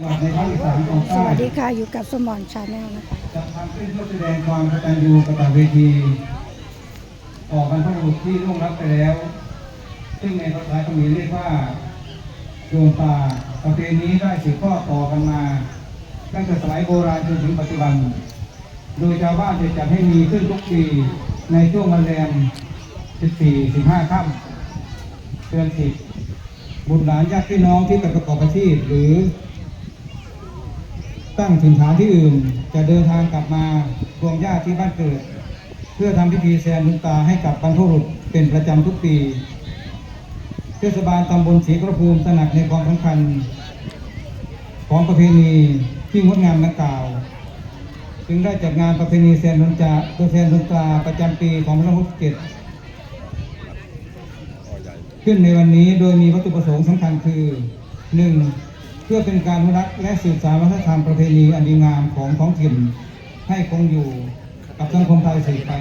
สวัสดีค่ะ อยู่กับสมอนชาแนลนะคะจัดทำขึ้นเพื่อแสดงความกตัญญูกตเวทีต่อบรรพบุรุษที่ล่วงลับไปแล้ว ซึ่งในภาษาเขมรเรียกว่าโยมตาประเพณีได้สืบทอดต่อกันมาตั้งแต่สมัยโบราณจนถึงปัจจุบัน โดยชาวบ้านจะจัดให้มีขึ้นทุกปีในช่วงวันแรม 14 15ค่ำเดือน10บุตรหลานญาติพี่น้องที่ไปประกอบอาชีพหรือ ตั้งถิ่นฐานที่อื่น จะเดินทางกลับมารวมญาติที่บ้านเกิด เพื่อทำพิธีแซนลุนตาให้กับบรรพบุรุษเป็นประจำทุกปี เทศบาลตำบลศรีกระภูมิตระหนักในความสำคัญ ของประเพณีที่งดงามดังกล่าว จึงได้จัดงานประเพณีแซนลุนจาตัวแซนลุนตาประจำปีของพระพุทธเกตขึ้นในวันนี้โดยมีวัตถุประสงค์สำคัญคือ 1. เพื่อเป็นการอนุรักษ์และสืบสานวัฒนธรรมประเพณีอันดีงามของท้องถิ่นให้คงอยู่กับสังคมไทยสืบไป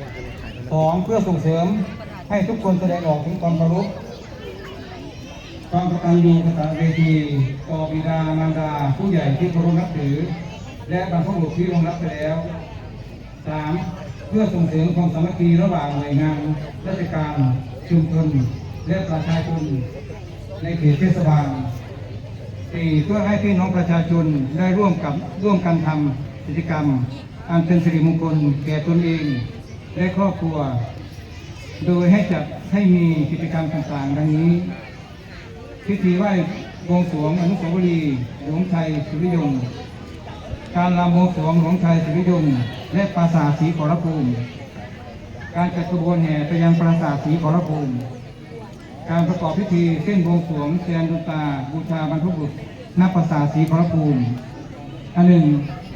2. เพื่อส่งเสริมให้ทุกคนแสดงออกถึงความเคารพความกตัญญูกตเวทีต่อบิดามารดา ผู้ใหญ่ที่เคารพนับถือ และบรรพบุรุษที่ลงรับไปแล้ว 3. เพื่อส่งเสริมความสามัคคีระหว่างหน่วยงานราชการชุมชนและประชาชนในเขตเทศบาล สี่เพื่อให้พี่น้องประชาชนได้ร่วมกับร่วมกันทำกิจกรรม อันเป็นสิริมงคลแก่ตนเองและครอบครัว โดยให้จัดให้มีกิจกรรมต่างๆ ดังนี้ พิธีไหว้บวงสรวงอนุสาวรีย์หลวงชัยสุริยงการรำบวงสรวงหลวงชัยสุริยงและปราสาทศรีขอรภูมิ การจัดขบวนแห่ไปยังปราสาทศรีขอรภูมิ การประกอบพิธีเส้นวงสวงแทนดวงตา บูชาบรรพบุรุษณปราสาศรีขอรภูมิ อันหนึ่ง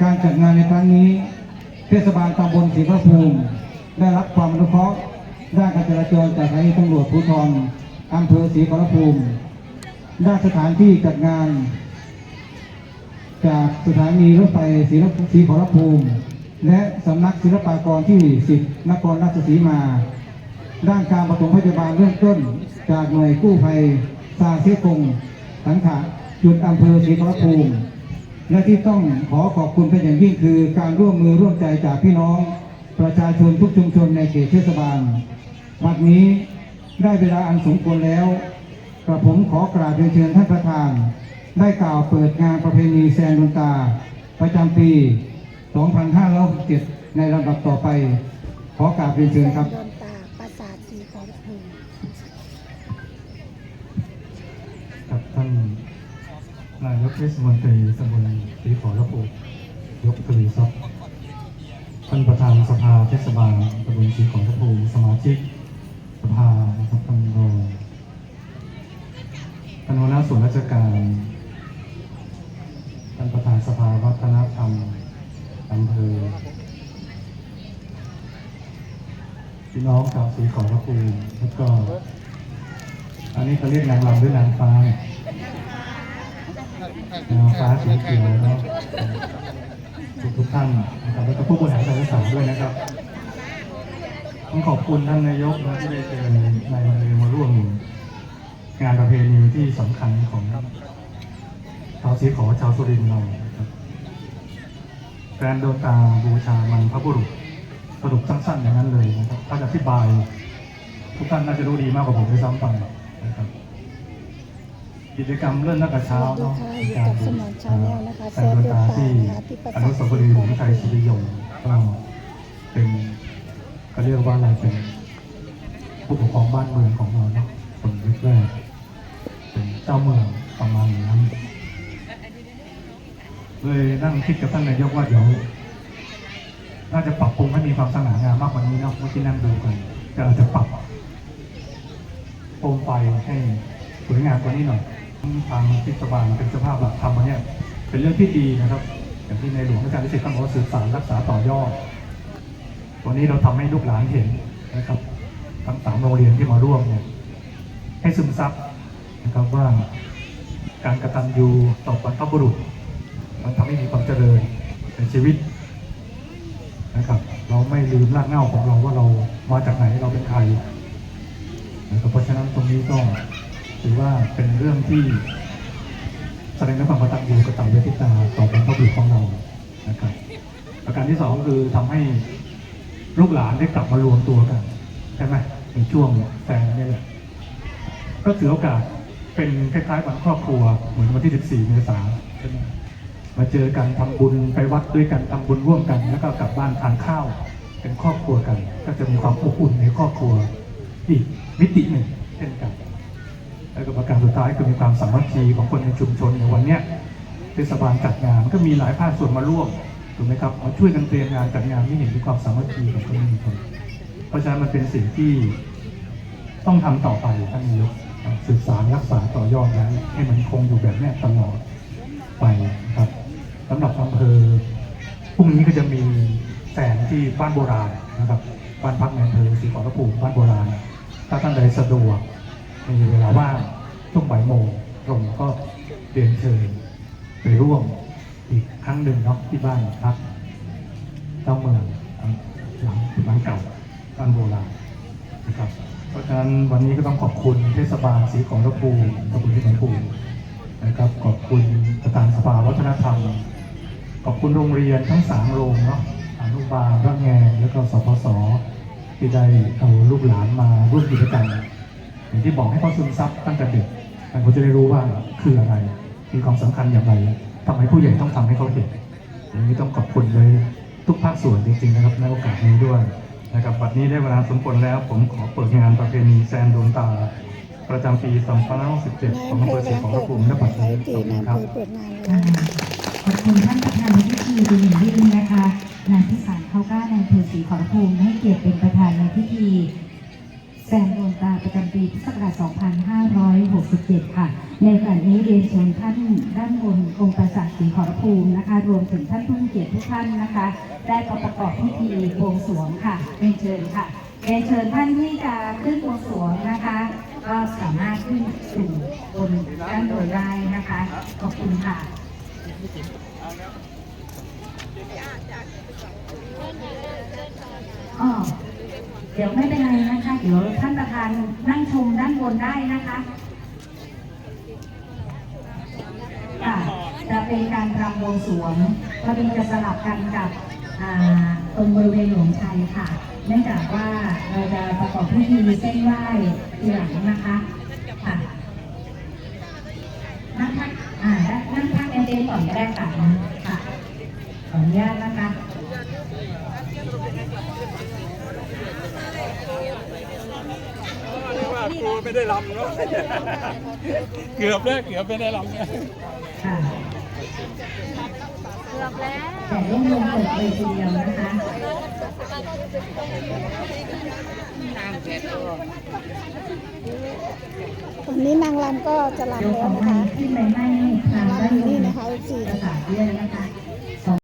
การจัดงานในครั้งนี้ เทศบาลตำบลศรีขอรภูมิ ได้รับความอนุเคราะห์ด้านการจราจรจากสถานีตำรวจภูธรอำเภอศรีขอรภูมิด้านสถานที่จัดงาน จากสถานีรถไฟศรีศรีขอรภูมิ และสำนักศิลปากรที่ 10นครราชสีมา ด้านการปฐมพยาบาลเริ่มต้น จากหน่วยกู้ภัยซาเซกงสังขะจุดอำเภอศรีขอรภูมิ และที่ต้องขอขอบคุณเป็นอย่างยิ่งคือการร่วมมือร่วมใจจากพี่น้อง ประชาชนทุกชุมชนในเขตเทศบาลวันนี้ได้เวลาอันสมควรแล้วกระผมขอกราบเรียนเชิญท่านประธาน ได้กล่าวเปิดงานประเพณีแซนดนตา ประจำปี 2567ในลำดับต่อไป ขอกราบเรียนเชิญครับ นายกเทศมนตรีตำบลศรีขอรภูยกทวีทรัพย์ท่านประธานสภาเทศบาลตำบลศรีขอรภูสมาชิกสภานะครับท่านรองท่านหัวหน้าส่วนราชการท่านประธานสภาวัฒนธรรมอำเภอพี่น้องชาวศรีขอรภูแล้วก็อันนี้เขาเรียกนางรำหรือนางฟ้าเนี่ย ฟ้าสีเขียวเนาะทุกทุกท่านนะครับแล้วก็ผู้บริหารการศึกษาด้วยนะครับต้องขอบคุณท่านนายกนะที่ได้เชิญนายเลยมาร่วมงานประเพณีที่สำคัญของชาวสีขอชาวสุรินทร์เรานะครับการโดนตาบูชามันพระบุรุษสรุปสั้นๆอย่างนั้นเลยนะครับถ้าจะอธิบาย ทุกท่านน่าจะรู้ดีมากกว่าผมด้วยซ้ำไปนะครับ กิจกรรมเริ่มตั้งแต่เช้าเนาะสวัสดีค่ะอยู่กับสมอนชาแนลนะคะแสงดวงตาที่แสงดวงตานะคะที่ประอสาทนุสาวรีย์หลวงชัยสุริยงก็เป็นเขาเรียกว่าอะไรเป็นผู้ปกครองบ้านเมืองของเราเนาะคนยุคแรกเป็นเจ้าเมืองประมาณอย่างนั้นเลยนั่งคิดกับท่านนายกว่าเดี๋ยวน่าจะปรับปรุงให้มีความสง่างามมากกว่านี้เนาะเมื่อกี้นั่งดูกันก็อาจจะปรับโคมไฟให้สวยงามกว่านี้หน่อย ทางเทศบาลเป็นเจ้าภาพหลักทำมเนี่ยเป็นเรื่องที่ดีนะครับ อย่างที่ในหลวงรัชกาลที่สิบท่านบอกว่าสืบสานรักษาต่อยอดวันนี้เราทำให้ลูกหลานเห็นนะครับ ทั้งสามโรงเรียนที่มาร่วมเนี่ยให้ซึมซับนะครับว่าการกระตัญญูต่อบรรพบุรุษ มันทำให้มีความเจริญในชีวิตนะครับ เราไม่ลืมรากเหง้าของเราว่าเรามาจากไหนเราเป็นใครนะครับเพราะฉะนั้นตรงนี้ก็ ถือว่าเป็นเรื่องที่แสดงถึงความกตัญญูกตเวทิตาต่อบรรพบุรุษของเรานะครับประการที่สองคือทำให้ลูกหลานได้กลับมารวมตัวกันใช่ไหมในช่วงแฟนนี่แหละก็ถือโอกาสเป็นคล้ายๆวันครอบครัวเหมือนวันที่ 14เมษายนใช่ไหมมาเจอกันทำบุญไปวัดด้วยกันทำบุญร่วมกัน แล้วก็กลับบ้านทานข้าวเป็นครอบครัวกัน ก็จะมีความอบอุ่นในครอบครัวอีกมิติหนึ่งเช่นกัน แล้วก็ประการสุดท้ายคือมีความสามัคคีของคนในชุมชนในวันเนี้ยเทศบาลจัดงานก็มีหลายภาคส่วนมาร่วมถูกไหมครับมาช่วยกันเตรียมงานจัดงานไม่เห็นถึงความสามัคคีของคนในชุมชนเพราะฉะนั้นมันเป็นสิ่งที่ต้องทำต่อไปท่านนายกศึกษารักษาต่อยอดไว้ให้มันคงอยู่แบบนี้ตลอดไปครับสำหรับอำเภอพรุ่งนี้ก็จะมีแสงที่บ้านโบราณนะครับบ้านพักในอำเภอศรีขอรภูมิบ้านโบราณ ถ้าท่านใดสะดวก มีเวลาว่างช่วงบ่ายโมงตรงก็เรียนเชิญไปร่วมอีกครั้งหนึ่งเนาะที่บ้านพักเจ้าเมืองหลังหลังเก่าบ้านโบราณนะครับเพราะฉะนั้นวันนี้ก็ต้องขอบคุณเทศบาลศรีของระภูมิขอบคุณที่ของภูมินะครับขอบคุณประธานสภาวัฒนธรรม ขอบคุณโรงเรียนทั้งสามโรงเนาะอนุบาลร่างแงแล้วก็สพสที่ได้เอาลูกหลานมาร่วมกิจกรรม อย่างที่บอกให้เขาซึมซับตั้งแต่เด็กแต่เขาจะได้รู้ว่าคืออะไร มีความสำคัญอย่างไรทำไมผู้ใหญ่ต้องทำให้เขาเห็นอย่างนี้ต้องขอบคุณเลยทุกภาคส่วนจริงๆนะครับในโอกาสนี้ด้วยนะครับวันนี้ได้เวลาสมควรแล้ว ผมขอเปิดงานประเพณีแซนโดนตา ประจำปี2567ของอำเภอศรีขอรภูมิและปัตตานีขอบคุณครับขอบคุณท่านประธานในพิธีเป็นอย่างยิ่งนะคะนายพิสารเขาก้านอำเภอศรีขอรภูมิให้เกียรติเป็นประธานในพิธี แซมดวงตาประจำปีพุทธศักราช 2567 ค่ะ ในโอกาสนี้เรียนเชิญท่านด้านบนองค์ปราสาทศรีขอรภูมินะคะ รวมถึงท่านผู้เกียรติทุกท่านนะคะ ได้ประกอบพิธีบวงสรวงค่ะเรียนเชิญค่ะเรียนเชิญท่านที่จะขึ้นบวงสรวงนะคะก็สามารถขึ้นสู่บนด้านบนได้นะคะ ขอบคุณค่ะอ๋อ ดี๋ยวไม่เป็นไรนะคะ เดี๋ยวท่านประธานนั่งชมด้านบนได้นะคะค่ะจะเป็นการรำวงสวงพอดีจะสลับกันกับตรงบริเวณหลวงชัยค่ะ เนื่องจากว่าเราจะประกอบพิธีเส้นไหว้ทีหลังนะคะค่ะนั่งพักอ่านั่งพักเอ็นๆก่อนก็ได้ค่ะค่ะขออนุญาตนะคะ ว่าครู ไม่ได้ลำเนาะเกือบแล้วเกือบไม่ได้ลำเนี่ยค่ะแต่ร่วมลงเปิดเลยทีเดียวนะคะตอนนี้นางรำก็จะรำเดี๋ยวแล้ขวอนะคะให้ขึ้นไปให้ทางด้านบนี่นนะคะ FC ประสาทด้วยนะคะ